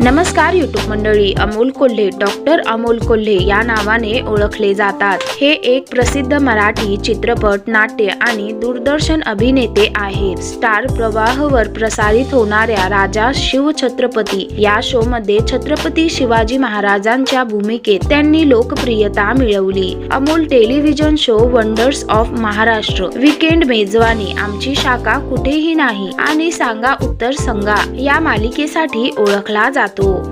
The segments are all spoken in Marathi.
नमस्कार युट्यूब मंडळी अमोल कोल्हे डॉक्टर अमोल कोल्हे या नावाने ओळखले जातात. हे एक प्रसिद्ध मराठी चित्रपट नाट्य आणि दूरदर्शन अभिनेते आहेत. स्टार प्रवाहवर प्रसारित होणाऱ्या राजा शिवछत्रपती या शो मध्ये छत्रपती शिवाजी महाराजांच्या भूमिकेत त्यांनी लोकप्रियता मिळवली. Amol television show wonders of Maharashtra weekend मेजवानी आमची शाखा कुठेही नाही आणि सांगा उत्तर संगा या मालिकेसाठी ओळखला जातो.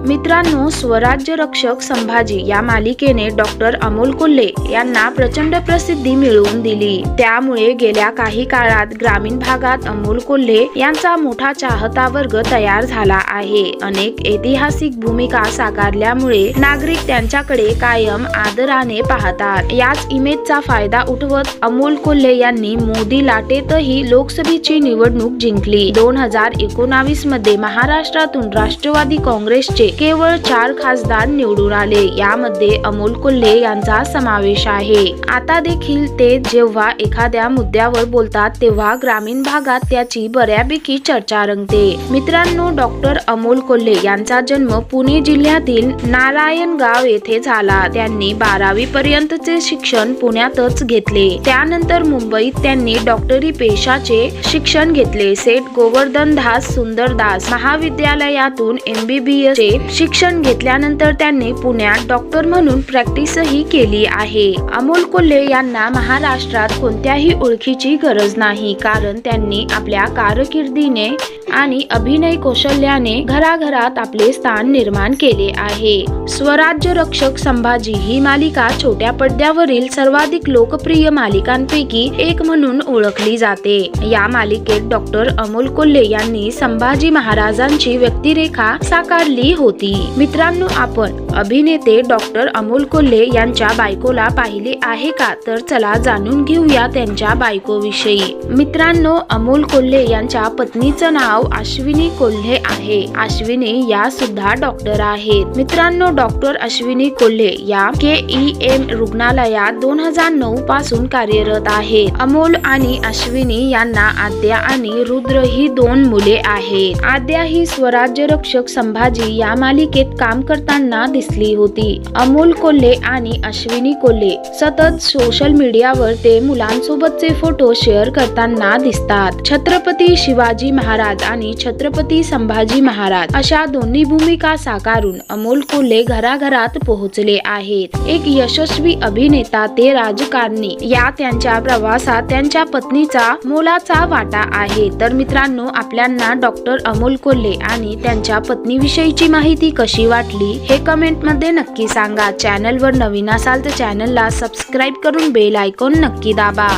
मित्रांनो स्वराज्य रक्षक संभाजी या मालिकेने डॉक्टर अमोल कोल्हे यांना प्रचंड प्रसिद्धी मिळवून दिली. त्यामुळे गेल्या काही काळात ग्रामीण भागात अमोल कोल्हे यांचा मोठा चाहता वर्ग तयार झाला आहे. अनेक ऐतिहासिक भूमिका साकारल्यामुळे नागरिक त्यांच्याकडे कायम आदराने पाहतात. याच इमेजचा फायदा उठवत अमोल कोल्हे यांनी मोदी लाटेतही लोकसभेची निवडणूक जिंकली. दोन हजार एकोणावीसमध्ये महाराष्ट्रातून राष्ट्रवादी काँग्रेस काँग्रेसचे केवळ चार खासदार निवडून आले. यामध्ये अमोल कोल्हे यांचा समावेश आहे. आता देखील ते जेव्हा एखाद्या मुद्द्यावर बोलतात तेव्हा ग्रामीण भागात त्याची बऱ्यापैकी चर्चा रंगते. मित्रांनो डॉक्टर अमोल कोल्हे यांचा जन्म पुणे जिल्ह्यातील नारायणगाव येथे झाला. त्यांनी बारावी पर्यंतचे शिक्षण पुण्यातच घेतले. त्यानंतर मुंबईत त्यांनी डॉक्टरी पेशाचे शिक्षण घेतले. सेठ गोवर्धन दास सुंदरदास महाविद्यालयातून एमबीबीएस चे शिक्षण घेतल्यानंतर त्यांनी पुण्यात डॉक्टर म्हणून प्रॅक्टिसही केली आहे. अमोल कोल्हे यांना महाराष्ट्रात कोणत्याही ओळखीची गरज नाही. कारण त्यांनी आपल्या कारकिर्दीने आणि अभिनय कौशल्याने घराघरात आपले स्थान निर्माण केले आहे. स्वराज्य रक्षक संभाजी ही मालिका छोट्या पडद्यावरील सर्वाधिक लोकप्रिय मालिकांपैकी एक म्हणून ओळखली जाते. या मालिकेत डॉक्टर अमोल कोल्हे यांनी संभाजी महाराजांची व्यक्तिरेखा साकार साकारली होती. मित्रांनो आपण अभिनेते डॉक्टर अमोल कोल्हे यांच्या बायकोला पाहिले आहे का? तर चला जाणून घेऊया त्यांच्या बायकोविषयी. मित्रांनो अमोल कोल्हे यांच्या पत्नीचं नाव अश्विनी कोल्हे आहे. अश्विनी या सुद्धा डॉक्टर आहेत. मित्रांनो डॉक्टर अश्विनी कोल्हे या के ई एम रुग्णालयात दोन हजार नऊ पासून कार्यरत आहेत. अमोल आणि अश्विनी यांना आद्या आणि रुद्र ही दोन मुले आहेत. आद्या ही स्वराज्य रक्षक संभाजी या मालिकेत काम करताना दिसली होती. अमोल कोल्हे आणि अश्विनी कोल्हे सतत सोशल मीडियावर ते मुलांसोबतचे फोटो शेअर करताना दिसतात. छत्रपती शिवाजी महाराज आणि छत्रपती संभाजी महाराज अशा दोन्ही भूमिका साकारून अमोल कोल्हे घराघरात पोहोचले आहेत. एक यशस्वी अभिनेता ते राजकारणी. या त्यांच्या प्रवासात त्यांच्या पत्नीचा मोलाचा वाटा आहे. तर मित्रांनो आपल्यांना डॉक्टर अमोल कोल्हे आणि त्यांच्या पत्नीविषयी याविषयीची माहिती कशी वाटली हे कमेंटमध्ये नक्की सांगा. चॅनलवर नवीन असाल तर चॅनलला सबस्क्राईब करून बेल आयकॉन नक्की दाबा.